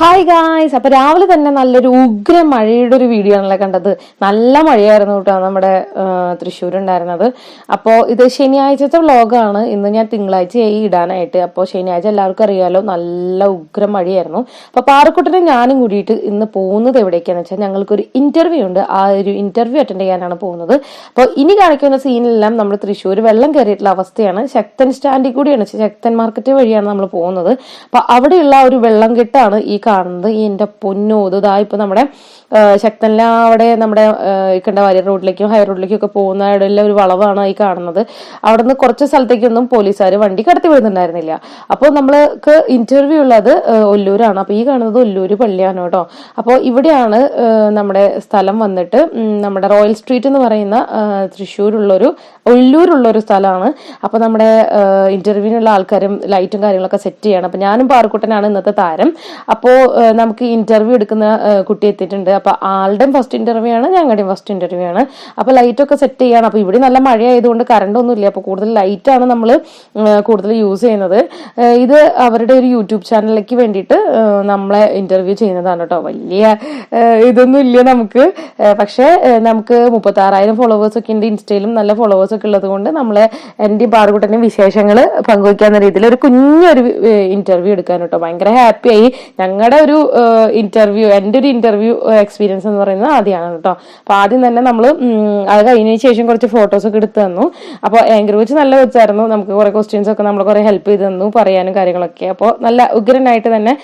Hi guys അപ്പൊ രാവിലെ തന്നെ നല്ലൊരു ഉഗ്ര മഴയുടെ ഒരു വീഡിയോ ആണല്ലോ കണ്ടത്. നല്ല മഴയായിരുന്നു കേട്ടോ നമ്മുടെ തൃശ്ശൂർ ഉണ്ടായിരുന്നത് അപ്പോൾ ഇത് ശനിയാഴ്ചത്തെ വ്ളോഗാണ് ഇന്ന് ഞാൻ തിങ്കളാഴ്ചയായി ഇടാനായിട്ട്. അപ്പോൾ ശനിയാഴ്ച എല്ലാവർക്കും അറിയാലോ നല്ല ഉഗ്ര മഴയായിരുന്നു. അപ്പോൾ പാറക്കുട്ടനെ ഞാനും കൂടിയിട്ട് ഇന്ന് പോകുന്നത് എവിടേക്കാന്ന് വെച്ചാൽ ഞങ്ങൾക്കൊരു ഇന്റർവ്യൂ ഉണ്ട്. ആ ഒരു ഇന്റർവ്യൂ അറ്റൻഡ് ചെയ്യാനാണ് പോകുന്നത്. അപ്പോൾ ഇനി കാണിക്കുന്ന സീനിലെല്ലാം നമ്മൾ തൃശ്ശൂർ വെള്ളം കയറിയിട്ടുള്ള അവസ്ഥയാണ്. ശക്തൻ സ്റ്റാൻഡിൽ കൂടിയാണ്. ശക്തൻ മാർക്കറ്റ് വഴിയാണ് നമ്മൾ പോകുന്നത്. അപ്പോൾ അവിടെയുള്ള ഒരു വെള്ളം കെട്ടാണ് ഈ കാണുന്നത്. ഈ എന്റെ പൊന്നോ ഇതാ ഇപ്പൊ നമ്മുടെ ശക്തനിലെ അവിടെ നമ്മുടെ ഇക്കണ്ട വാര്യർ റോഡിലേക്കും ഹൈ റോഡിലേക്കും ഒക്കെ പോകുന്ന ഇടയിലെ ഒരു വളവാണ് ഈ കാണുന്നത്. അവിടെ നിന്ന് കുറച്ച് സ്ഥലത്തേക്കൊന്നും പോലീസുകാർ വണ്ടി കടത്തി വിടുന്നുണ്ടായിരുന്നില്ല. അപ്പോൾ നമ്മൾക്ക് ഇന്റർവ്യൂ ഉള്ളത് ഒല്ലൂരാണ്. അപ്പോൾ ഈ കാണുന്നത് ഒല്ലൂര് പള്ളിയാണ് കേട്ടോ. അപ്പോൾ ഇവിടെയാണ് നമ്മുടെ സ്ഥലം വന്നിട്ട് നമ്മുടെ റോയൽ സ്ട്രീറ്റ് എന്ന് പറയുന്ന തൃശ്ശൂരുള്ളൊരു ഒല്ലൂരുള്ള ഒരു സ്ഥലമാണ്. അപ്പോൾ നമ്മുടെ ഇന്റർവ്യൂവിനുള്ള ആൾക്കാരും ലൈറ്റും കാര്യങ്ങളൊക്കെ സെറ്റ് ചെയ്യണം. അപ്പോൾ ഞാനും പാറക്കുട്ടനാണ് ഇന്നത്തെ താരം. അപ്പോൾ നമുക്ക് ഇന്റർവ്യൂ എടുക്കുന്ന കുട്ടി എത്തിയിട്ടുണ്ട്. അപ്പോൾ ആളുടെയും ഫസ്റ്റ് ഇന്റർവ്യൂ ആണ് ഞങ്ങളുടെയും ഫസ്റ്റ് ഇന്റർവ്യൂ ആണ്. അപ്പോൾ ലൈറ്റൊക്കെ സെറ്റ് ചെയ്യണം. അപ്പോൾ ഇവിടെ നല്ല മഴ ആയതുകൊണ്ട് കറണ്ട് ഒന്നുമില്ല അപ്പോൾ കൂടുതൽ ലൈറ്റാണ് നമ്മൾ കൂടുതൽ യൂസ് ചെയ്യുന്നത്. ഇത് അവരുടെ ഒരു യൂട്യൂബ് ചാനലിലേക്ക് വേണ്ടിയിട്ട് നമ്മളെ ഇന്റർവ്യൂ ചെയ്യുന്നതാണ് കേട്ടോ. വലിയ ഇതൊന്നും ഇല്ല നമുക്ക്. പക്ഷേ നമുക്ക് മുപ്പത്താറായിരം ഫോളോവേഴ്സ് ഒക്കെ ഉണ്ട്. ഇൻസ്റ്റയിലും നല്ല ഫോളോവേഴ്സ് ഒക്കെ ഉള്ളത് കൊണ്ട് നമ്മളെ എന്റെ പാറുകുട്ടന്റെ വിശേഷങ്ങൾ പങ്കുവയ്ക്കാവുന്ന രീതിയിൽ ഒരു കുഞ്ഞൊരു ഇന്റർവ്യൂ എടുക്കാൻ കേട്ടോ ഭയങ്കര ഹാപ്പി ആയി ഞങ്ങളുടെ ഒരു ഇന്റർവ്യൂ എന്റെ ഒരു ഇന്റർവ്യൂ എക്സ്പീരിയൻസ് എന്ന് പറയുന്നത് ആദ്യമാണ് കേട്ടോ. അപ്പോൾ ആദ്യം തന്നെ നമ്മൾ അത് കഴിഞ്ഞതിന് ശേഷം കുറച്ച് ഫോട്ടോസ് ഒക്കെ എടുത്തു തന്നു. അപ്പോൾ ആങ്കർ വെച്ച് നല്ല വെച്ചായിരുന്നു. നമുക്ക് കുറേ ക്വസ്റ്റ്യൻസ് ഒക്കെ നമ്മൾ കുറേ ഹെൽപ്പ് ചെയ്ത് തന്നു പറയാനും കാര്യങ്ങളൊക്കെ. അപ്പോൾ നല്ല ഉഗ്രനായിട്ട് തന്നെ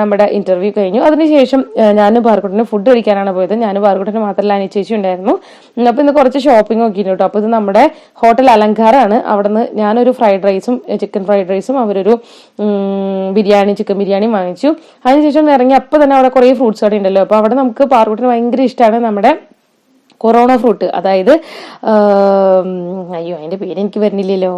നമ്മുടെ ഇന്റർവ്യൂ കഴിഞ്ഞു. അതിനുശേഷം ഞാൻ പാർക്കുട്ടിന് ഫുഡ് കഴിക്കാനാണ് പോയത്. ഞാൻ പാർക്കുട്ടിന് മാത്രമല്ല അനിച്ചേച്ചി ഉണ്ടായിരുന്നു. അപ്പോൾ അപ്പൊ ഇന്ന് കുറച്ച് ഷോപ്പിംഗ് ഒക്കെ കേട്ടോ. അപ്പൊ ഇത് നമ്മുടെ ഹോട്ടൽ അലങ്കാരാണ്. അവിടുന്ന് ഞാനൊരു ഫ്രൈഡ് റൈസും ചിക്കൻ ഫ്രൈഡ് റൈസും അവരൊരു ബിരിയാണി ചിക്കൻ ബിരിയാണിയും വാങ്ങിച്ചു. അതിനുശേഷം ഇറങ്ങി അപ്പോൾ തന്നെ അവിടെ കുറേ ഫ്രൂട്ട്സ് കട ഉണ്ടല്ലോ. അപ്പോൾ അവിടെ നമുക്ക് പാർവട്ടിന് ഭയങ്കര ഇഷ്ടമാണ് നമ്മുടെ കൊറോണ ഫ്രൂട്ട്. അതായത് അയ്യോ അതിന്റെ പേര് എനിക്ക് വരുന്നില്ലല്ലോ.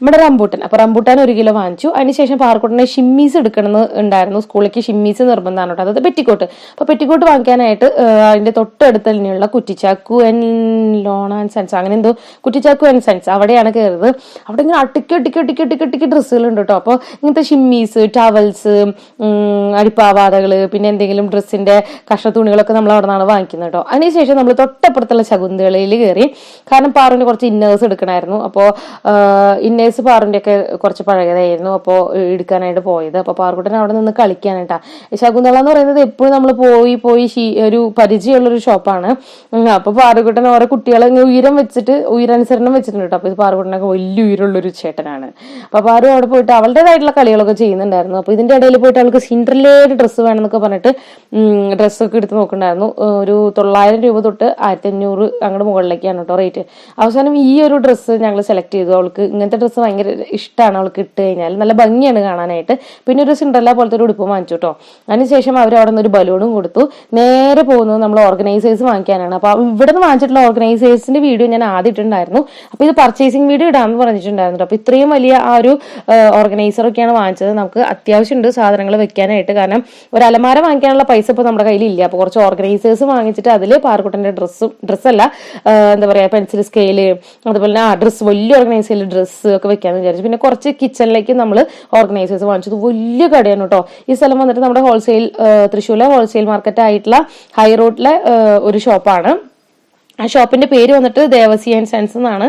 നമ്മുടെ റംബൂട്ടൻ. അപ്പൊ റംബൂട്ടാൻ ഒരു കിലോ വാങ്ങിച്ചു. അതിനുശേഷം പാർക്കുട്ടിനെ ഷിമ്മീസ് എടുക്കണമെന്ന് ഉണ്ടായിരുന്നു. സ്കൂളിലേക്ക് ഷിമ്മീസ് നിർബന്ധമാണ് കേട്ടോ അതായത് പെറ്റിക്കോട്ട്. അപ്പൊ പെറ്റിക്കോട്ട് വാങ്ങിക്കാനായിട്ട് അതിന്റെ തൊട്ടടുത്ത് തന്നെയുള്ള കുറ്റിച്ചാക്കു ആൻഡ് ലോൺ ആൻഡ് സെൻസ് അങ്ങനെ എന്തോ കുറ്റിച്ചാക്കു ആൻഡ് സെൻസ് അവിടെയാണ് കയറുന്നത് അവിടെ ഇങ്ങനെ അട്ടിക്കി ഒട്ടിക്കി ഒട്ടിക്കി ഒട്ടിക്കി അട്ടിക്ക് ഡ്രസ്സുകൾ ഉണ്ട് കേട്ടോ അപ്പോൾ ഇങ്ങനത്തെ ഷിമ്മീസ് ടവൽസ് അടിപ്പാവാടകൾ പിന്നെ എന്തെങ്കിലും ഡ്രസ്സിന്റെ കഷ്ണ തുണികളൊക്കെ നമ്മൾ അവിടെ നിന്നാണ് വാങ്ങിക്കുന്നത് കേട്ടോ അതിനുശേഷം നമ്മൾ തൊട്ടപ്പുറത്തുള്ള ശകുന്തളയിൽ കയറി. കാരണം പാറുവിന് കുറച്ച് ഇന്നേഴ്സ് എടുക്കണമായിരുന്നു. അപ്പോൾ ഇന്നേഴ്സ് പാറിന്റെ ഒക്കെ കുറച്ച് പഴയതായിരുന്നു അപ്പോൾ എടുക്കാനായിട്ട് പോയത്. അപ്പോൾ പാറുക്കുട്ടൻ അവിടെ നിന്ന് കളിക്കാനായിട്ടാ ശകുന്തള എന്ന് പറയുന്നത് എപ്പോഴും നമ്മൾ പോയി പോയി ശീ- ഒരു പരിചയമുള്ളൊരു ഷോപ്പാണ്. അപ്പോൾ പാറുക്കുട്ടൻ ഓരോ കുട്ടികളെ ഇങ്ങനെ ഉയരം വെച്ചിട്ട് ഉയരനുസരണം വെച്ചിട്ടുണ്ട് കേട്ടോ. അപ്പോൾ ഇത് പാറുക്കുട്ടനൊക്കെ വലിയ ഉയരമുള്ളൊരു ചേട്ടനാണ്. അപ്പോൾ പാറു അവിടെ പോയിട്ട് അവളുടേതായിട്ടുള്ള കളികളൊക്കെ ചെയ്യുന്നുണ്ടായിരുന്നു. അപ്പോൾ ഇതിന്റെ ഇടയിൽ പോയിട്ട് അവൾക്ക് സിൻഡ്രലേഡ് ഡ്രസ്സ് വേണമെന്നൊക്കെ പറഞ്ഞിട്ട് ഡ്രസ്സൊക്കെ എടുത്ത് നോക്കുന്നുണ്ടായിരുന്നു. ഒരു തൊള്ളായിരം രൂപ തൊട്ട് ആയിരത്തി അഞ്ഞൂറ് അങ്ങോട്ട് മുകളിലേക്കാണ് കേട്ടോ റേറ്റ്. അവസാനം ഈ ഒരു ഡ്രസ്സ് ഞങ്ങൾ സെലക്ട് ചെയ്തു. അവൾക്ക് ഇങ്ങനത്തെ ഡ്രസ്സ് ഭയങ്കര ഇഷ്ടമാണ് അവൾക്ക് ഇട്ട് കഴിഞ്ഞാൽ നല്ല ഭംഗിയാണ് കാണാനായിട്ട്. പിന്നെ ഒരു സിൻഡ്രല്ല പോലത്തെ ഒരു ഉടുപ്പ് വാങ്ങിച്ചു കേട്ടോ അതിനുശേഷം അവർ അവിടെ നിന്ന് ഒരു ബലൂണും കൊടുത്തു. നേരെ പോകുന്നത് നമ്മൾ ഓർഗനൈസേഴ്സ് വാങ്ങിക്കാനാണ്. അപ്പോൾ ഇവിടെ നിന്ന് വാങ്ങിച്ചിട്ടുള്ള ഓർഗനൈസേഴ്സിന്റെ വീഡിയോ ഞാൻ ആദ്യം ഇട്ടിട്ടുണ്ടായിരുന്നു. അപ്പൊ ഇത് പർച്ചേസിംഗ് വീഡിയോ ഇടാന്ന് പറഞ്ഞിട്ടുണ്ടായിരുന്നു അപ്പോൾ അപ്പൊ ഇത്രയും വലിയ ആ ഒരു ഓർഗനൈസർ ഒക്കെയാണ് വാങ്ങിച്ചത്. നമുക്ക് അത്യാവശ്യമുണ്ട് സാധനങ്ങൾ വെക്കാനായിട്ട്. കാരണം ഒരു അലമാര വാങ്ങിക്കാനുള്ള പൈസ ഇപ്പോൾ നമ്മുടെ കയ്യിൽ ഇല്ല അപ്പൊ കുറച്ച് ഓർഗനൈസേഴ്സ് വാങ്ങിച്ചിട്ട് അതിൽ പാർക്കുട്ടന്റെ ഡ്രസ്സും ഡ്രസ്സല്ല എന്താ പറയാ പെൻസിൽ സ്കെയിൽ അതുപോലെ തന്നെ ആ ഡ്രസ്സ് വലിയ ഓർഗനൈസ് ചെയ്യുന്ന ഡ്രസ്സ് ഒക്കെ വെക്കാന്ന് വിചാരിച്ചു. പിന്നെ കുറച്ച് കിച്ചണിലേക്ക് നമ്മൾ ഓർഗനൈസേഴ്സ് വാങ്ങിച്ചത്. വലിയ കടയാണ് കേട്ടോ ഈ സ്ഥലം വന്നിട്ട് നമ്മുടെ ഹോൾസെയിൽ തൃശ്ശൂരിലെ ഹോൾസെയിൽ മാർക്കറ്റ് ആയിട്ടുള്ള ഹൈ റോഡിലെ ഒരു ഷോപ്പാണ് ആ ഷോപ്പിന്റെ പേര് വന്നിട്ട് ദേവസി ആൻഡ് സെൻസ് എന്നാണ്.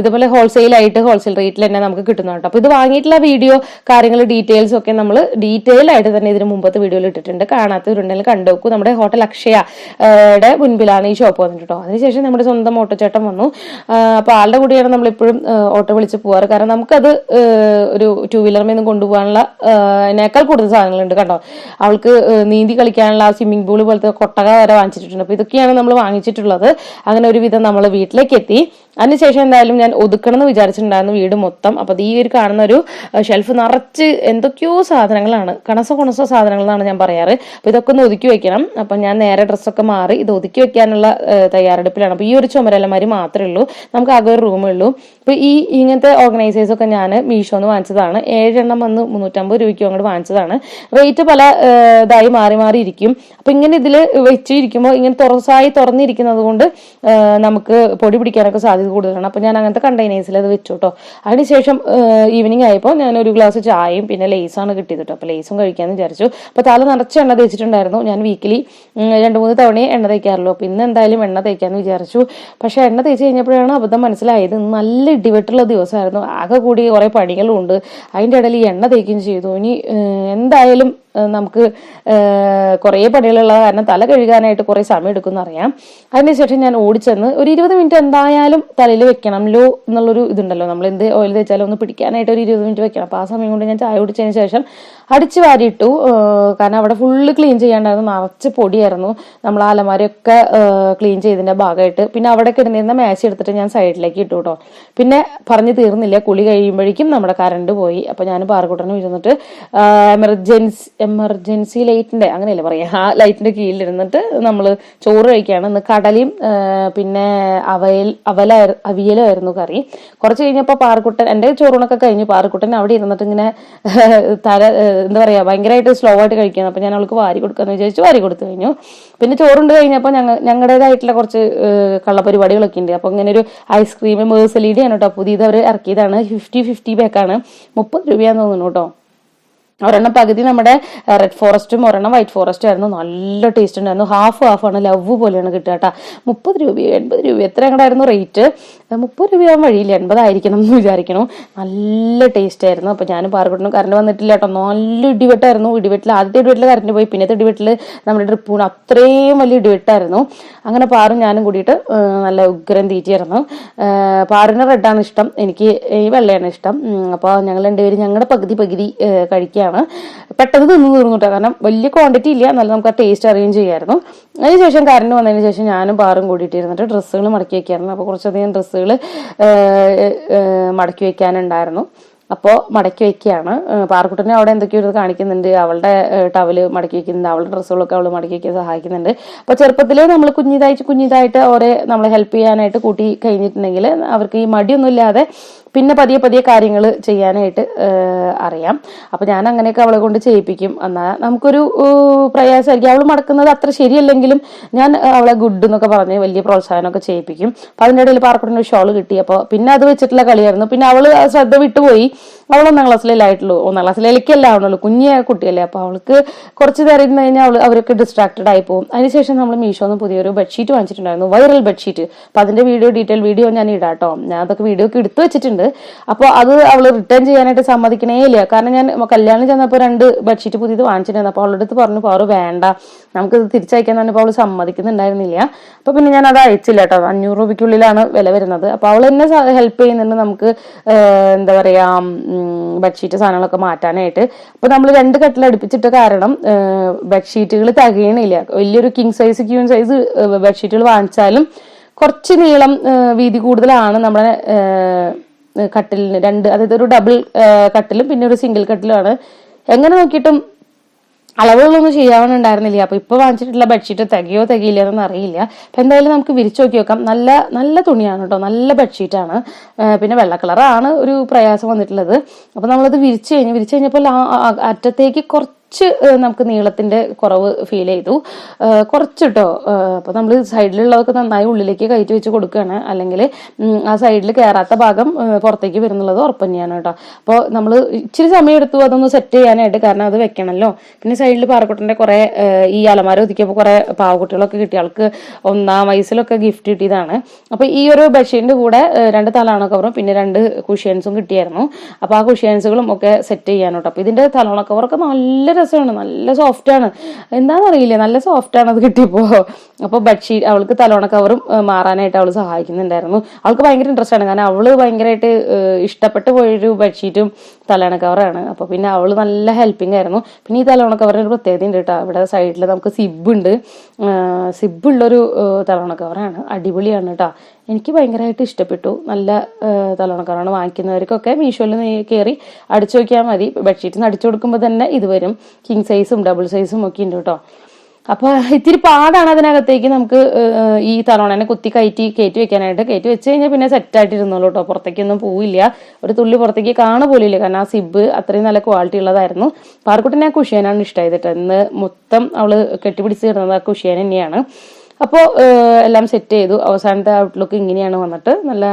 ഇതുപോലെ ഹോൾസെയിൽ ആയിട്ട് ഹോൾസെയിൽ റേറ്റിൽ തന്നെ നമുക്ക് കിട്ടുന്നുണ്ട് കേട്ടോ. അപ്പൊ ഇത് വാങ്ങിയിട്ടുള്ള വീഡിയോ കാര്യങ്ങൾ ഡീറ്റെയിൽസ് ഒക്കെ നമ്മൾ ഡീറ്റെയിൽ ആയിട്ട് തന്നെ ഇതിന് മുമ്പത്തെ വീഡിയോയിൽ ഇട്ടിട്ടുണ്ട്. കാണാത്തവരുണ്ടെങ്കിൽ കണ്ടു നോക്കൂ. നമ്മുടെ ഹോട്ടൽ അക്ഷയയുടെ മുൻപിലാണ് ഈ ഷോപ്പ് വന്നിട്ട് കേട്ടോ. അതിനുശേഷം നമ്മുടെ സ്വന്തം ഓട്ടോച്ചേട്ടൻ വന്നു. അപ്പോൾ അപ്പൊ ആളുടെ കൂടെയാണ് നമ്മൾ ഇപ്പോഴും ഓട്ടോ വിളിച്ച് പോവാറ്. കാരണം നമുക്കത് ഒരു ടൂ വീലറിൽ നിന്ന് കൊണ്ടുപോകാനുള്ള അതിനേക്കാൾ കൂടുതൽ സാധനങ്ങളുണ്ട് കണ്ടോ. അവൾക്ക് നീന്തി കളിക്കാനുള്ള സ്വിമ്മിംഗ് പൂൾ പോലത്തെ കൊട്ടക വരെ വാങ്ങിച്ചിട്ടുണ്ട്. അപ്പൊ ഇതൊക്കെയാണ് നമ്മൾ വാങ്ങിച്ചിട്ടുള്ളത്. അങ്ങനെ ഒരുവിധം നമ്മൾ വീട്ടിലേക്ക് എത്തി അതിനുശേഷം എന്തായാലും ഞാൻ ഒതുക്കണം എന്ന് വിചാരിച്ചിട്ടുണ്ടായിരുന്നു വീട് മൊത്തം. അപ്പൊ ഈ ഒരു കാണുന്ന ഒരു ഷെൽഫ് നിറച്ച് എന്തൊക്കെയോ സാധനങ്ങളാണ്. കണസോ കുണസോ സാധനങ്ങൾ എന്നാണ് ഞാൻ പറയാറ്. അപ്പൊ ഇതൊക്കെ ഒന്ന് ഒതുക്കി വെക്കണം. അപ്പൊ ഞാൻ നേരെ ഡ്രസ്സൊക്കെ മാറി ഇത് ഒതുക്കി വെക്കാനുള്ള തയ്യാറെടുപ്പിലാണ്. അപ്പൊ ഈ ഒരു ചുമരലമാരി മാത്രമേ ഉള്ളൂ. നമുക്ക് ആകെ ഒരു റൂമേ ഉള്ളൂ. അപ്പൊ ഈ ഇങ്ങനത്തെ ഓർഗനൈസേഴ്സ് ഒക്കെ ഞാൻ മീഷോന്ന് വാങ്ങിച്ചതാണ്. ഏഴെണ്ണം വന്ന് മുന്നൂറ്റമ്പത് രൂപയ്ക്ക് അങ്ങോട്ട് വാങ്ങിച്ചതാണ്. റേറ്റ് പല ഇതായി മാറി മാറി ഇരിക്കും. അപ്പൊ ഇങ്ങനെ ഇതിൽ വെച്ചിരിക്കുമ്പോൾ ഇങ്ങനെ തുറസായി തുറന്നിരിക്കും നിറഞ്ഞിരിക്കുന്നത് കൊണ്ട് നമുക്ക് പൊടി പിടിക്കാനൊക്കെ സാധ്യത കൂടുതലാണ്. അപ്പോൾ ഞാൻ അങ്ങനത്തെ കണ്ടെയ്നേഴ്സിൽ അത് വെച്ചു കേട്ടോ അതിനുശേഷം ഈവനിങ് ആയപ്പോൾ ഞാൻ ഒരു ഗ്ലാസ് ചായയും പിന്നെ ലേസാണ് കിട്ടിയത് കേട്ടോ അപ്പോൾ ലേസും കഴിക്കാമെന്ന് വിചാരിച്ചു. അപ്പോൾ തല നിറച്ച് എണ്ണ തേച്ചിട്ടുണ്ടായിരുന്നു. ഞാൻ വീക്കിലി രണ്ട് മൂന്ന് തവണയും എണ്ണ തേക്കാറുള്ളൂ. അപ്പോൾ ഇന്ന് എന്തായാലും എണ്ണ തേക്കാമെന്ന് വിചാരിച്ചു. പക്ഷേ എണ്ണ തേച്ച് കഴിഞ്ഞപ്പോഴാണ് അബദ്ധം മനസ്സിലായത്. നല്ല ഇടിവെട്ടുള്ള ദിവസമായിരുന്നു. ആകെ കൂടി കുറേ പണികളുണ്ട്. അതിന്റെ ഇടയിൽ ഈ എണ്ണ തേക്കുകയും ചെയ്തു. ഇനി എന്തായാലും നമുക്ക് കുറേ പണികളുള്ള കാരണം തല കഴുകാനായിട്ട് കുറേ സമയം എടുക്കുമെന്ന് അറിയാം. അതിനുശേഷം ഞാൻ ഓടിച്ചെന്ന് ഒരു ഇരുപത് മിനിറ്റ് എന്തായാലും തലയിൽ വെക്കണം ലോ എന്നുള്ളൊരു ഇതുണ്ടല്ലോ. നമ്മൾ എന്ത് ഓയിൽ തേച്ചാലും ഒന്ന് പിടിക്കാനായിട്ട് ഒരു ഇരുപത് മിനിറ്റ് വെക്കണം. അപ്പോൾ ആ സമയം കൊണ്ട് ഞാൻ ചായ കുടിച്ചതിന് ശേഷം അടിച്ചു വാരിയിട്ടു കാരണം അവിടെ ഫുള്ള് ക്ലീൻ ചെയ്യാണ്ടായിരുന്നു. നിറച്ച് പൊടിയായിരുന്നു. നമ്മൾ അലമാരയൊക്കെ ക്ലീൻ ചെയ്തതിന്റെ ഭാഗമായിട്ട്. പിന്നെ അവിടെ കിടന്നിരുന്ന മാച്ച് എടുത്തിട്ട് ഞാൻ സൈഡിലേക്ക് ഇട്ടു കേട്ടോ പിന്നെ പറഞ്ഞു തീർന്നില്ല. കുളി കഴിയുമ്പോഴേക്കും നമ്മുടെ കറണ്ട് പോയി. അപ്പോൾ ഞാൻ പാറക്കൂട്ടനും ഇരുന്നിട്ട് എമർജൻസി എമർജൻസി ലൈറ്റിന്റെ അങ്ങനെയല്ലേ പറയാ ആ ലൈറ്റിന്റെ കീഴിലിരുന്നിട്ട് നമ്മൾ ചോറ് കഴിക്കുകയാണ്. ഇന്ന് കടലയും പിന്നെ അവയൽ അവലായി അവിയലായിരുന്നു കറി. കുറച്ച് കഴിഞ്ഞപ്പോൾ പാറക്കുട്ടൻ എന്റെ ചോറൂണൊക്കെ കഴിഞ്ഞു പാറക്കുട്ടൻ അവിടെ ഇരുന്നിട്ട് ഇങ്ങനെ തല എന്താ പറയാ ഭയങ്കരമായിട്ട് സ്ലോ ആയിട്ട് കഴിക്കുകയാണ്. അപ്പൊ ഞാൻ അവൾക്ക് വാരി കൊടുക്കാന്ന് വിചാരിച്ചു വാരി കൊടുത്തു കഴിഞ്ഞു. പിന്നെ ചോറുണ്ട് കഴിഞ്ഞപ്പോൾ ഞങ്ങൾ ഞങ്ങളുടേതായിട്ടുള്ള കുറച്ച് കള്ളപരിപാടികളൊക്കെ ഉണ്ട്. അപ്പൊ ഇങ്ങനെ ഒരു ഐസ്ക്രീം മേഴ്സലീഡിയാണ് കേട്ടോ പുതിയത് അവർ ഇറക്കിയതാണ്. ഫിഫ്റ്റി ഫിഫ്റ്റി പാക്കാണ് മുപ്പത് രൂപയാന്ന് തോന്നുന്നു കേട്ടോ. ഒരെണ്ണം പകുതി നമ്മുടെ റെഡ് ഫോറസ്റ്റും ഒരെണ്ണം വൈറ്റ് ഫോറസ്റ്റും ആയിരുന്നു. നല്ല ടേസ്റ്റ് ഉണ്ടായിരുന്നു. ഹാഫ് ഹാഫ് ആണ് ലവ് പോലെയാണ് കിട്ടുക കേട്ടോ. മുപ്പത് രൂപയോ എൺപത് രൂപ എത്ര അങ്ങോട്ടായിരുന്നു റേറ്റ് മുപ്പത് രൂപയാവാൻ വഴിയില്ല. എൺപതായിരിക്കണം എന്ന് വിചാരിക്കണം. നല്ല ടേസ്റ്റ് ആയിരുന്നു. അപ്പൊ ഞാനും പാറക്കുട്ടനും കറണ്ട് വന്നിട്ടില്ല കേട്ടോ. നല്ല ഇടിവെട്ടായിരുന്നു. ഇടിവെട്ടിൽ ആദ്യത്തെ ഇടിവെട്ടിൽ കറണ്ട് പോയി. പിന്നത്തെ ഇടിവെട്ടിൽ നമ്മുടെ ട്രിപ്പ് പോകണം അത്രയും വലിയ ഇടിവെട്ടായിരുന്നു. അങ്ങനെ പാറും ഞാനും കൂടിയിട്ട് നല്ല ഉഗ്രം തീറ്റിയായിരുന്നു. പാറിന് റെഡാണ് ഇഷ്ടം. എനിക്ക് ഈ വെള്ളയാണ് ഇഷ്ടം. അപ്പോൾ ഞങ്ങൾ രണ്ടുപേരും ഞങ്ങളുടെ പകുതി പകുതി ആ, കഴിക്കുകയാണ് പെട്ടെന്ന് തിന്നു തീർന്നു കേട്ടോ കാരണം വലിയ ക്വാണ്ടിറ്റി ഇല്ല. എന്നാലും നമുക്ക് ആ ടേസ്റ്റ് അറിയുകയും ചെയ്യായിരുന്നു. അതിനുശേഷം കറണ്ട് വന്നതിന് ശേഷം ഞാനും പാറും കൂടിയിട്ട് ഇരുന്നിട്ട് ഡ്രസ്സുകൾ മടക്കി വെക്കായിരുന്നു. അപ്പോൾ കുറച്ചധികം ഡ്രസ്സുകൾ മടക്കി വെക്കാനുണ്ടായിരുന്നു. അപ്പോൾ മടക്കി വെക്കുകയാണ്. പാറക്കുട്ടനെ അവിടെ എന്തൊക്കെയോ കാണിക്കുന്നുണ്ട്. അവളുടെ ടവൽ മടക്കി വെക്കുന്നുണ്ട്. അവളുടെ ഡ്രസ്സുകളൊക്കെ അവൾ മടക്കി വെക്കാൻ സഹായിക്കുന്നുണ്ട്. അപ്പോൾ ചെറുപ്പത്തിൽ നമ്മൾ കുഞ്ഞിതായിട്ട് കുഞ്ഞിതായിട്ട് അവരെ നമ്മളെ ഹെൽപ്പ് ചെയ്യാനായിട്ട് കൂട്ടി കഴിഞ്ഞിട്ടുണ്ടെങ്കിൽ അവർക്ക് ഈ മടിയൊന്നും ഇല്ലാതെ പിന്നെ പതിയെ പതിയെ കാര്യങ്ങൾ ചെയ്യാനായിട്ട് അറിയാം. അപ്പം ഞാൻ അങ്ങനെയൊക്കെ അവളെ കൊണ്ട് ചെയ്യിപ്പിക്കും. എന്നാൽ നമുക്കൊരു പ്രയാസമായിരിക്കും. അവൾ മടക്കുന്നത് അത്ര ശരിയല്ലെങ്കിലും ഞാൻ അവളെ ഗുഡ് എന്നൊക്കെ പറഞ്ഞ് വലിയ പ്രോത്സാഹനമൊക്കെ ചെയ്യിപ്പിക്കും. അപ്പം അതിന്റെ ഇടയിൽ പാർക്കുട്ടിന് ഒരു ഷോൾ കിട്ടി. അപ്പോൾ പിന്നെ അത് വെച്ചിട്ടുള്ള കളിയായിരുന്നു. പിന്നെ അവൾ ശ്രദ്ധ വിട്ടുപോയി അവൾ ഒന്നാം ക്ലാസ്സിലായിട്ടുള്ളൂ ഒന്നാം ക്ലാസ്സിലേക്കല്ല ആവണുള്ളൂ കുഞ്ഞിയ കുട്ടിയല്ലേ. അപ്പോൾ അവൾക്ക് കുറച്ച് നേരം ഇരുന്ന് കഴിഞ്ഞാൽ അവൾ അവരൊക്കെ ഡിസ്ട്രാക്റ്റഡ് ആയി പോകും. അതിനുശേഷം നമ്മൾ മീഷോന്ന് പുതിയൊരു ബെഡ്ഷീറ്റ് വാങ്ങിച്ചിട്ടുണ്ടായിരുന്നു. വൈറൽ ബെഡ്ഷീറ്റ് അപ്പം അതിന്റെ വീഡിയോ ഡീറ്റെയിൽ വീഡിയോ ഞാൻ ഇടാട്ടോ. ഞാൻ അതൊക്കെ വീഡിയോ ഒക്കെ എടുത്തു വെച്ചിട്ടുണ്ട്. അപ്പോൾ അത് അവൾ റിട്ടേൺ ചെയ്യാനായിട്ട് സമ്മതിക്കണേ ഇല്ല. കാരണം ഞാൻ കല്യാണം ചെന്നപ്പോൾ രണ്ട് ബെഡ്ഷീറ്റ് പുതിയത് വാങ്ങിച്ചിട്ടുണ്ടായിരുന്നു. അപ്പോൾ അവളുടെ അടുത്ത് പറഞ്ഞു പാറു വേണ്ട. നമുക്കിത് തിരിച്ചയക്കാൻ പറഞ്ഞപ്പോൾ അവൾ സമ്മതിക്കുന്നുണ്ടായിരുന്നില്ല. അപ്പോൾ പിന്നെ ഞാൻ അത് അയച്ചില്ല കേട്ടോ. അഞ്ഞൂറ് രൂപയ്ക്കുള്ളിലാണ് വില വരുന്നത്. അപ്പോൾ അവൾ എന്നെ ഹെൽപ്പ് ചെയ്യുന്നുണ്ട് നമുക്ക് എന്താ പറയുക ബെഡ്ഷീറ്റ് സാധനങ്ങളൊക്കെ മാറ്റാനായിട്ട്. അപ്പോൾ നമ്മൾ രണ്ട് കട്ടിൽ അടുപ്പിച്ചിട്ട് കാരണം ബെഡ്ഷീറ്റുകൾ തകയണില്ല. വലിയൊരു കിങ് സൈസ് ക്യൂൺ സൈസ് ബെഡ്ഷീറ്റുകൾ വാങ്ങിച്ചാലും കുറച്ച് നീളം വീതി കൂടുതലാണ് നമ്മുടെ കട്ടിലിന് രണ്ട് അതായത് ഒരു ഡബിൾ കട്ടിലും പിന്നെ ഒരു സിംഗിൾ കട്ടിലുമാണ്. എങ്ങനെ നോക്കിയിട്ടും അളവുകളൊന്നും ചെയ്യാവുന്നുണ്ടായിരുന്നില്ല അപ്പൊ ഇപ്പൊ വാങ്ങിച്ചിട്ടുള്ള ബെഡ്ഷീറ്റ് തികയോ തികയില്ല എന്നൊന്നും അറിയില്ല. അപ്പൊ എന്തായാലും നമുക്ക് വിരിച്ചു നോക്കി നോക്കാം നല്ല നല്ല തുണിയാണ് കേട്ടോ. നല്ല ബെഡ്ഷീറ്റാണ് പിന്നെ വെള്ള കളറാണ് ഒരു പ്രയാസം വന്നിട്ടുള്ളത്. അപ്പൊ നമ്മളത് വിരിച്ചു കഴിഞ്ഞു വിരിച്ചു കഴിഞ്ഞപ്പോൾ അറ്റത്തേക്ക് കുറച്ച് ഏഹ്, നമുക്ക് നീളത്തിന്റെ കുറവ് ഫീൽ ചെയ്തു. കുറച്ച് കേട്ടോ അപ്പൊ നമ്മൾ സൈഡിലുള്ളതൊക്കെ നന്നായി ഉള്ളിലേക്ക് കയറ്റി വെച്ച് കൊടുക്കുകയാണ് അല്ലെങ്കിൽ ആ സൈഡിൽ കയറാത്ത ഭാഗം പുറത്തേക്ക് വരുന്നുള്ളത് ഉറപ്പ് തന്നെയാണ് കേട്ടോ. അപ്പോൾ നമ്മൾ ഇച്ചിരി സമയം എടുത്തു അതൊന്ന് സെറ്റ് ചെയ്യാനായിട്ട് കാരണം അത് വെക്കണമല്ലോ പിന്നെ സൈഡിൽ പാറക്കുട്ടന്റെ കുറേ ഈ അലമാര ഒതുക്കിയപ്പോൾ കുറേ പാവക്കുട്ടികളൊക്കെ കിട്ടിയ ആൾക്ക് ഒന്നാം വയസ്സിലൊക്കെ ഗിഫ്റ്റ് കിട്ടിയതാണ്. അപ്പോൾ ഈ ഒരു ബെഡ്ഷീറ്റിന്റെ കൂടെ രണ്ട് തലോണ കവറും പിന്നെ രണ്ട് കുഷ്യൻസും കിട്ടിയായിരുന്നു. അപ്പോൾ ആ കുഷ്യൻസുകളും ഒക്കെ സെറ്റ് ചെയ്യാനോട്ടോ അപ്പോൾ ഇതിന്റെ തലോണ കവറൊക്കെ നല്ല രസമാണ്. നല്ല സോഫ്റ്റ് ആണ്. എന്താണെന്നറിയില്ല നല്ല സോഫ്റ്റ് ആണ് അത് കിട്ടിയപ്പോൾ അപ്പോൾ ബെഡ്ഷീറ്റ് അവൾക്ക് തലോണ കവറും മാറാനായിട്ട് അവൾ സഹായിക്കുന്നുണ്ടായിരുന്നു. അവൾക്ക് ഭയങ്കര ഇൻട്രസ്റ്റ് ആണ്. കാരണം അവൾ ഭയങ്കരമായിട്ട് ഇഷ്ടപ്പെട്ട് പോയൊരു ബെഡ്ഷീറ്റും തലോണ കവറാണ് അപ്പോൾ പിന്നെ അവൾ നല്ല ഹെൽപ്പിംഗ് ആയിരുന്നു. പിന്നെ ഈ തലോണ കവറിന് ഒരു പ്രത്യേകത ഉണ്ട് കേട്ടോ. ഇവിടെ സൈഡിൽ നമുക്ക് സിബ് ഉണ്ട്. സിബ് ഉള്ളൊരു തലോണ കവറാണ് അടിപൊളിയാണ് കേട്ടോ. എനിക്ക് ഭയങ്കരമായിട്ട് ഇഷ്ടപ്പെട്ടു. നല്ല തലോണക്കാരാണ് വാങ്ങിക്കുന്നവർക്കൊക്കെ മീഷോയിൽ കയറി അടിച്ചു നോക്കിയാൽ മതി. ബെഡ്ഷീറ്റിന് അടിച്ചു കൊടുക്കുമ്പോൾ തന്നെ ഇത് വരും. കിങ് സൈസും ഡബിൾ സൈസും ഒക്കെ ഉണ്ട് കേട്ടോ. അപ്പൊ ഇത്തിരി പാടാണ് അതിനകത്തേക്ക് നമുക്ക് ഈ തലോണനെ കുത്തി കയറ്റി കയറ്റി വെക്കാനായിട്ട്. കയറ്റി വെച്ച് കഴിഞ്ഞാൽ പിന്നെ സെറ്റ് ഇരുന്നോളൂ കേട്ടോ. പുറത്തേക്കൊന്നും പോവില്ല. ഒരു തുള്ളി പുറത്തേക്ക് കാണു പോലില്ല കാരണം ആ സിബ് അത്രയും നല്ല ക്വാളിറ്റി ഉള്ളതായിരുന്നു. പാർക്കുട്ടിനെ കുഷിയനാണ് ഇഷ്ടമായത് കേട്ടോ ഇന്ന് മൊത്തം അവൾ കെട്ടിപ്പിടിച്ച് കിടന്നത് ആ കുഷിയാൻ തന്നെയാണ്. അപ്പോൾ എല്ലാം സെറ്റ് ചെയ്തു. അവസാനത്തെ ഔട്ട്ലുക്ക് ഇങ്ങനെയാണ് വന്നിട്ട് നല്ല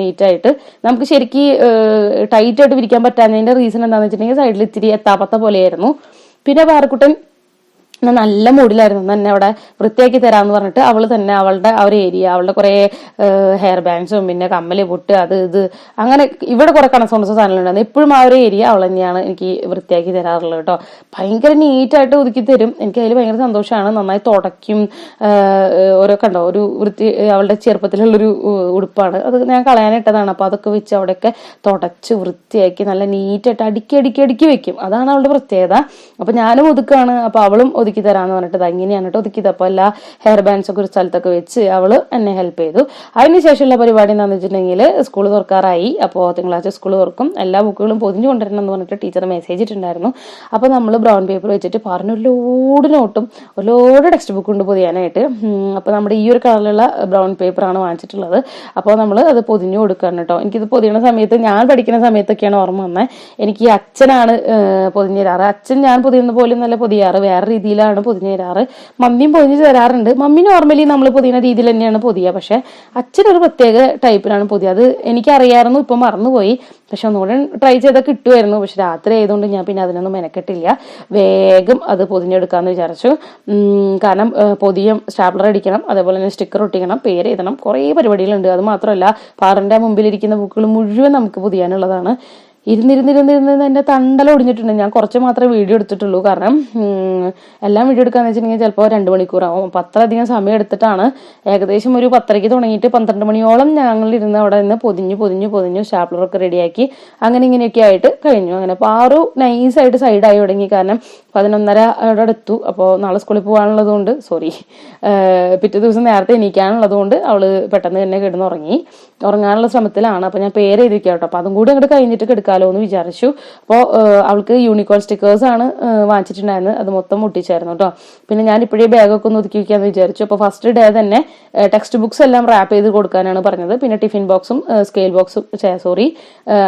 നീറ്റായിട്ട് നമുക്ക് ശരിക്ക് ടൈറ്റായിട്ട് വിരിക്കാൻ പറ്റാത്തതിന്റെ റീസൺ എന്താണെന്ന് വെച്ചിട്ടുണ്ടെങ്കിൽ സൈഡിൽ ഇത്തിരി എത്താപ്പത്ത പോലെയായിരുന്നു. പിന്നെ പാറക്കുട്ടൻ ഞാൻ നല്ല മൂഡിലായിരുന്നു തന്നെ അവിടെ വൃത്തിയാക്കി തരാമെന്ന് പറഞ്ഞിട്ട് അവൾ തന്നെ അവളുടെ ആ ഒരു ഏരിയ അവളുടെ കുറേ ഹെയർ ബാൻഡ്സും പിന്നെ കമ്മൽ പൊട്ട് അത് ഇത് അങ്ങനെ ഇവിടെ കുറെ കണസോൺസ് സാധനങ്ങളുണ്ടായിരുന്നു. ഇപ്പോഴും ആ ഒരു ഏരിയ അവൾ തന്നെയാണ് എനിക്ക് വൃത്തിയാക്കി തരാറുള്ളത് കേട്ടോ. ഭയങ്കര നീറ്റായിട്ട് ഒതുക്കി തരും. എനിക്ക് അതിൽ ഭയങ്കര സന്തോഷമാണ്. നന്നായി തുടയ്ക്കും. ഓരോ കണ്ടോ ഒരു വൃത്തി അവളുടെ ചെറുപ്പത്തിലുള്ളൊരു ഉടുപ്പാണ്. അത് ഞാൻ കളയാനിട്ടതാണ്. അപ്പോൾ അതൊക്കെ വെച്ച് അവിടെയൊക്കെ തുടച്ച് വൃത്തിയാക്കി നല്ല നീറ്റായിട്ട് അടുക്കി അടുക്കി അടുക്കി വെക്കും. അതാണ് അവളുടെ പ്രത്യേകത. അപ്പോൾ ഞാനും ഒതുക്കാണ്. അപ്പോൾ അവളും ഒതുക്കി തരാന്ന് പറഞ്ഞിട്ട് ഇങ്ങനെയാണ് കേട്ടോ ഒതുക്കിയത്. അപ്പോൾ എല്ലാ ഹെയർ ബാൻഡ്സ് ഒക്കെ ഒരു സ്ഥലത്തൊക്കെ വെച്ച് അവൾ എന്നെ ഹെൽപ്പ് ചെയ്തു. അതിനുശേഷമുള്ള പരിപാടി എന്താണെന്ന് വെച്ചിട്ടുണ്ടെങ്കിൽ സ്കൂൾ തുറക്കാറായി. അപ്പോൾ തിങ്കളാഴ്ച സ്കൂൾ തുറക്കും. എല്ലാ ബുക്കുകളും പൊതിഞ്ഞു കൊണ്ടുവരണം എന്ന് പറഞ്ഞിട്ട് ടീച്ചർ മെസ്സേജ് ഇട്ടുണ്ടായിരുന്നു അപ്പോൾ നമ്മൾ ബ്രൗൺ പേപ്പർ വെച്ചിട്ട് പറഞ്ഞു ഒരു ലോഡ് നോട്ടും ഒരു ലോഡ് ടെക്സ്റ്റ് ബുക്ക് കൊണ്ട് പൊതിയാനായിട്ട്. അപ്പോൾ നമ്മുടെ ഈ ഒരു കളറിലുള്ള ബ്രൗൺ പേപ്പറാണ് വാങ്ങിച്ചിട്ടുള്ളത്. അപ്പോൾ നമ്മൾ അത് പൊതിഞ്ഞു കൊടുക്കുകയാണ് കേട്ടോ. എനിക്കിത് പൊതിയണ സമയത്ത് ഞാൻ പഠിക്കുന്ന സമയത്തൊക്കെയാണ് ഓർമ്മ വന്നത് എനിക്ക് അച്ഛനാണ് പൊതിഞ്ഞു തരാറ് അച്ഛൻ ഞാൻ പൊതിയുന്ന പോലെ നല്ല പൊതിയാറ്. വേറെ രീതിയിൽ രീതിയിലാണ് പൊതിഞ്ഞു തരാറ് മമ്മിയും പൊതിഞ്ഞ് തരാറുണ്ട് മമ്മി നോർമലി നമ്മൾ പൊതിയുന്ന രീതിയിൽ തന്നെയാണ് പൊതിയുക പക്ഷെ അച്ഛനൊരു പ്രത്യേക ടൈപ്പിലാണ് പൊതിയുക അത് എനിക്കറിയാമായിരുന്നു ഇപ്പം മറന്നുപോയി. പക്ഷെ ഒന്നുകൂടെ ട്രൈ ചെയ്താൽ കിട്ടുമായിരുന്നു പക്ഷെ രാത്രി ആയതുകൊണ്ട് ഞാൻ പിന്നെ അതിനൊന്നും മെനക്കെട്ടില്ല. വേഗം അത് പൊതിഞ്ഞെടുക്കാമെന്ന് വിചാരിച്ചു. കാരണം പൊതിയും സ്റ്റാപ്ലർ അടിക്കണം അതേപോലെ തന്നെ സ്റ്റിക്കർ ഒട്ടിക്കണം പേര് എഴുതണം കുറേ പരിപാടികളുണ്ട്. അത് മാത്രമല്ല പാറിന്റെ മുമ്പിലിരിക്കുന്ന ബുക്കുകൾ മുഴുവൻ നമുക്ക് പൊതിയാനുള്ളതാണ്. ഇരുന്നിരുന്നിരുന്നിരുന്ന് എന്റെ തണ്ടല ഒടിഞ്ഞിട്ടുണ്ട് ഞാൻ കുറച്ച് മാത്രമേ വീഡിയോ എടുത്തിട്ടുള്ളൂ കാരണം എല്ലാം വീഡിയോ എടുക്കാന്ന് വെച്ചിട്ടുണ്ടെങ്കിൽ ചിലപ്പോൾ രണ്ട് മണിക്കൂറാവും അത്രയധികം സമയം എടുത്തിട്ടാണ് ഏകദേശം ഒരു പത്തരയ്ക്ക് തുടങ്ങിയിട്ട് പന്ത്രണ്ട് മണിയോളം ഞങ്ങൾ ഇരുന്ന് അവിടെ നിന്ന് പൊതിഞ്ഞു പൊതിഞ്ഞു പൊതിഞ്ഞു സ്റ്റാപ്ലറൊക്കെ റെഡിയാക്കി അങ്ങനെ ഇങ്ങനെയൊക്കെ ആയിട്ട് കഴിഞ്ഞു അങ്ങനെ അപ്പോൾ ആ ഒരു നൈസായിട്ട് സൈഡായി തുടങ്ങി കാരണം പതിനൊന്നര അവിടെ അടുത്തു അപ്പോൾ നാളെ സ്കൂളിൽ പോകാനുള്ളത് കൊണ്ട് സോറി പിറ്റേ ദിവസം നേരത്തെ എണീക്കാനുള്ളത് കൊണ്ട് അവൾ പെട്ടെന്ന് തന്നെ കിടന്നുറങ്ങി ഉറങ്ങാനുള്ള ശ്രമത്തിലാണ് അപ്പോൾ ഞാൻ പേര് എഴുതിക്കാം കേട്ടോ അപ്പോൾ അതും കൂടി അങ്ങോട്ട് കഴിഞ്ഞിട്ട് കിടക്കാലോ എന്ന് വിചാരിച്ചു അപ്പോൾ അവൾക്ക് യൂണിക്കോൺ സ്റ്റിക്കേഴ്സ് ആണ് വാങ്ങിച്ചിട്ടുണ്ടായിരുന്നത്. അത് മൊത്തം മുട്ടിച്ചായിരുന്നു കേട്ടോ പിന്നെ ഞാൻ ഇപ്പോഴേ ബാഗൊക്കെ ഒന്ന് ഒതുക്കി വയ്ക്കാമെന്ന് വിചാരിച്ചു. അപ്പോൾ ഫസ്റ്റ് ഡേ തന്നെ ടെക്സ്റ്റ് ബുക്സ് എല്ലാം റാപ്പ് ചെയ്ത് കൊടുക്കാനാണ് പറഞ്ഞത്. പിന്നെ ടിഫിൻ ബോക്സും സ്കെയിൽ ബോക്സും സോറി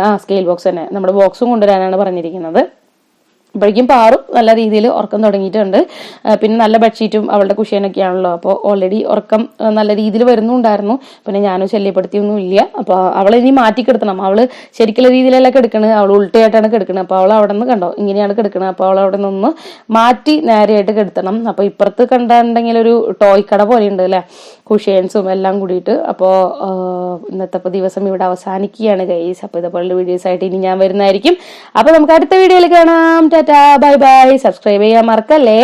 ആ സ്കെയിൽ ബോക്സ് തന്നെ നമ്മുടെ ബോക്സും കൊണ്ടുവരാനാണ് പറഞ്ഞിരിക്കുന്നത്. അപ്പോഴേക്കും പാറും നല്ല രീതിയിൽ ഉറക്കം തുടങ്ങിയിട്ടുണ്ട്. പിന്നെ നല്ല ബെഡ്ഷീറ്റും അവളുടെ കുഷ്യനൊക്കെയാണല്ലോ അപ്പോൾ ഓൾറെഡി ഉറക്കം നല്ല രീതിയിൽ വരുന്നുണ്ടായിരുന്നു. പിന്നെ ഞാനും ശല്യപ്പെടുത്തിയൊന്നും ഇല്ല. അപ്പോൾ അവളെ ഇനി മാറ്റി കിടത്തണം അവൾ ശരിക്കുള്ള രീതിയിലല്ല കിടക്കണത് അവൾ ഉൾട്ടയായിട്ടാണ് കിടക്കണത് അപ്പോൾ അവൾ അവിടെ നിന്ന് കണ്ടോ? ഇങ്ങനെയാണ് കിടക്കണത് അപ്പോൾ അവൾ അവിടെ നിന്ന് മാറ്റി നേരെയായിട്ട് കിടത്തണം. അപ്പോൾ ഇപ്പുറത്ത് കണ്ടിട്ടുണ്ടെങ്കിൽ ഒരു ടോയ് കട പോലെ ഉണ്ട് അല്ലേ? കുഷ്യൻസും എല്ലാം കൂടിയിട്ട്. അപ്പോൾ ഇന്നത്തെ ദിവസം ഇവിടെ അവസാനിക്കുകയാണ് ഗൈസ് അപ്പോൾ ഇതുപോലുള്ള വീഡിയോസ് ആയിട്ട് ഇനി ഞാൻ വരുന്നതായിരിക്കും. അപ്പോൾ നമുക്ക് അടുത്ത വീഡിയോയിൽ കാണാം. Tata bye bye. സബ്സ്ക്രൈബ് ചെയ്യാൻ മറക്കല്ലേ?